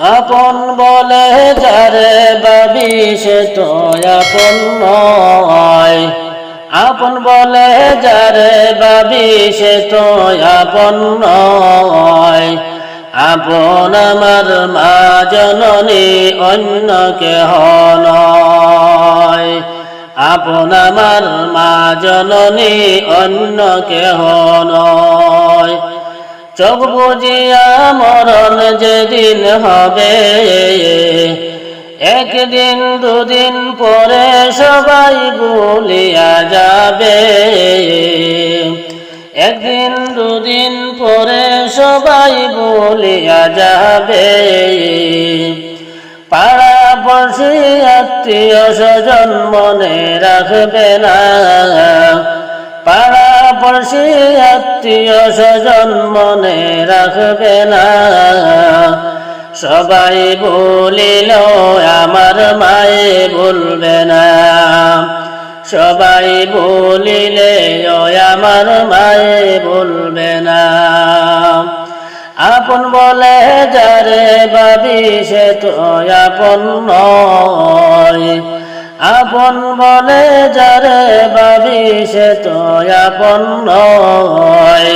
আপন বলে যারে বাবি, সে তো আপন নয়। আপন বলে যারে বাবি, সে তো আপন নয়। আপন আমার মা জননী অন্য কেহ নয়। আপন আমার মা জননী অন্য কেহ নয়। চোখ বুঝিয়া মরণ যেদিন হবে। একদিন, দুদিন পরে সবাই ভুলিয়া যাবে। একদিন, দুদিন পরে সবাই ভুলিয়া যাবে। পাড়া পড়শি আত্মীয় স্বজন মনে রাখবে না। পাড়া পড়শি আত্মীয় স্বজন মনে রাখবে না। সবাই বলিল, আমার মায়ে বলবে না। সবাই বলিলে আমার মায়ে বলবে না। আপন বলে, যারে বাবি সে তো আপন নয়। আপন বলে যারে বাবি সে তো আপন নয়।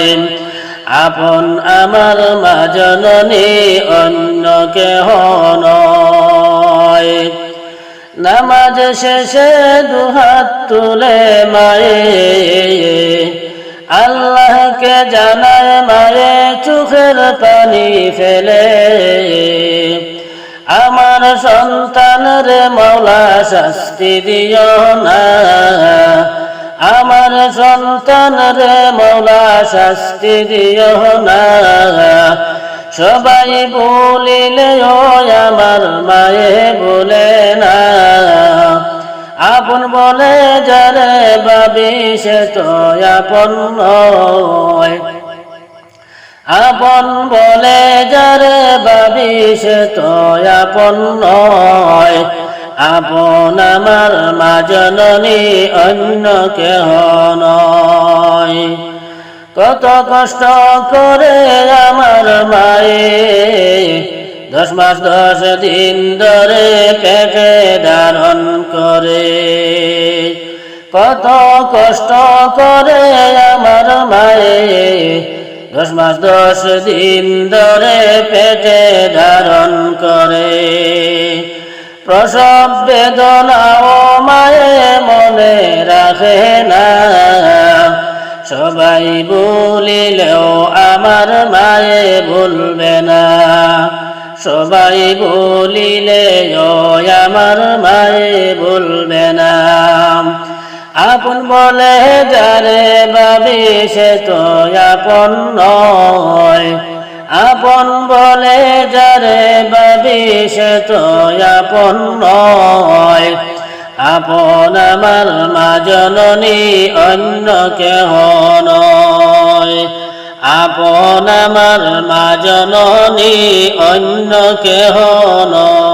আপন আমার মা জননী, অন্য কেহ নয়। নামাজ শেষে দুহাত তুলে মায়ে আল্লাহকে জানায় মায়ে চোখের পানি ফেলে। আমার সন্তান রে মৌলা শাস্তি দিও না। আমার সন্তান রে মৌলা শাস্তি দিও না। সবাই বলিলে, ও আমার মায়ে, বলে না। আপন বলে, যারে বাবি সে তো আপন নয়। আপন বলে, যারে বাবি সে আপন নয় আপন আমার মা জননী অন্য কেহ নয়। কত কষ্ট করে আমার মায়ে দশ মাস দশ দিন ধরে পেটে ধারণ করে। কত কষ্ট করে আমার মায়ে দশ মাস দশ দিন ধরে পেটে ধারণ করে। প্রসব বেদনাও মায়ে মনে রাখে না। সবাই বলিলেও আমার মায়ে বলবে না। সবাই বলিলে আমার মায়ে বলবে না। আপন বলে যারে বাবি সে তো আপন নয়। আপন বলে যারে বাবি সে তো আপন নয়। আপন আমার মা জননী অন্য কেহ নয়। আপন আমার মা জননী অন্য কেহ নয়।